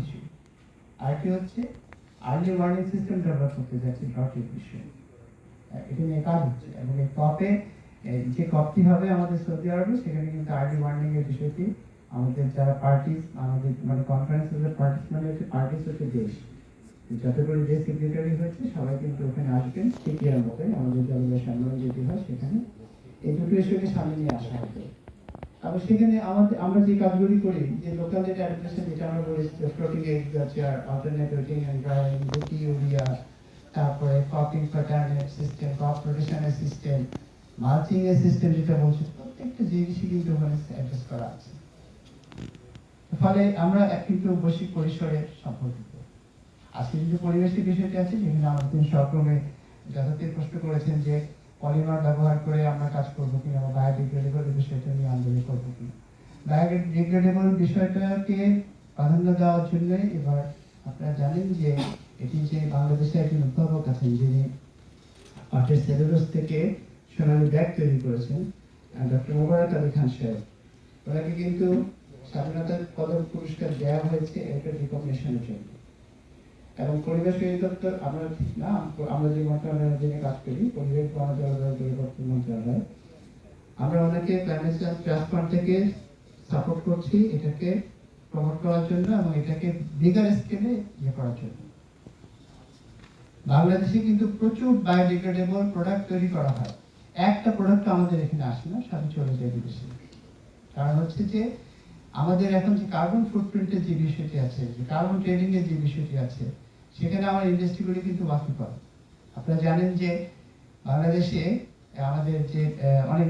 Issue আরেকটি হচ্ছে early warning system develop করতে যাচ্ছে এটা নিয়ে কাজ হচ্ছে। এবং এই কপে যে কপটি হবে আমাদের সৌদি আরবে, সেখানে কিন্তু আর্লি ওয়ার্নিং এর বিষয়টি আমাদের যারা পার্টিস আমাদের মানে কনফারেন্সের পার্টিস মানে হচ্ছে পার্টিস হচ্ছে দেশ। যতগুলো যে সেক্রেটারি হয়েছে, সবাই কিন্তু ওখানে আসবেন, ঠিক এর মতোই আমাদের জলবায়ু সম্মেলন হয় সেখানে। এই দুটো ইস্যুকে সামনে নিয়ে আসা হবে। আবার সেখানে আমাদের, আমরা যে কাজগুলি করি, যে লোকাল যেটা অ্যাডমিনিস্ট্রেশন যেটা আমরা বলি floating agriculture alternate wetting and drying বুটি ইউরিয়া তারপরে ক্রপিং প্যাটার্নের সিস্টেম ক্রপ রোটেশনের সিস্টেম মালচিং এর সিস্টেম যেটা বলছি, প্রত্যেকটা জিনিসই কিন্তু ওখানে অ্যাড্রেস করা আছে। ফলে আমরা কিন্তু বৈশ্বিক পরিসরে সম্পর্কিত। আজকে যে পরিবেশের বিষয়টি আছে যেখানে আমাদের তিনি সক্রমে যথার্থই প্রশ্ন করেছেন যে পলিমার ব্যবহার করে আমরা কাজ বায়োডিগ্রেডেবল বিষয়টাকে প্রাধান্য দেওয়ার জন্য এবার আপনারা জানেন যে এটি যে বাংলাদেশে একজন উদ্ভাবক আছেন যিনি পাটের সেলুলোস থেকে সোনালী ব্যাগ তৈরি করেছেন ডক্টর মোবারক আলী খান সাহেব। ওনাকে কিন্তু স্বাধীনতার পদক পুরস্কার দেওয়া হয়েছে এটা রিকগনিশনের জন্য। এবং পরিবেশ অধিদপ্তর, আমরা না, আমরা যে মন্ত্রণালয়ের অধীনে কাজ করি, পরিবেশ বন জলবায়ু পরিবর্তন মন্ত্রণালয়, আমরা অনেকে ক্লাইমেট চেঞ্জ ট্রাস্ট ফান্ড থেকে সাপোর্ট করছি এটাকে প্রমোট করার জন্য এবং এটাকে বিগার স্কেলে ইয়ে করার জন্য। বাংলাদেশে কিন্তু প্রচুর বায়োডিগ্রেডেবল প্রোডাক্ট তৈরি করা হয়। একটা প্রোডাক্ট আমাদের এখানে আসে না সাথে চলে যায় বিদেশে। কারণ হচ্ছে যে, আমাদের এখন যে কার্বন ফুটপ্রিন্টের যে বিষয়টি আছে, যে কার্বন ট্রেডিং এর যে বিষয়টি আছে, সেখানে আমার ইন্ডাস্ট্রিগুলি কিন্তু বাকি পাবে আপনারা জানেন যে, বাংলাদেশে আমাদের যে অনেক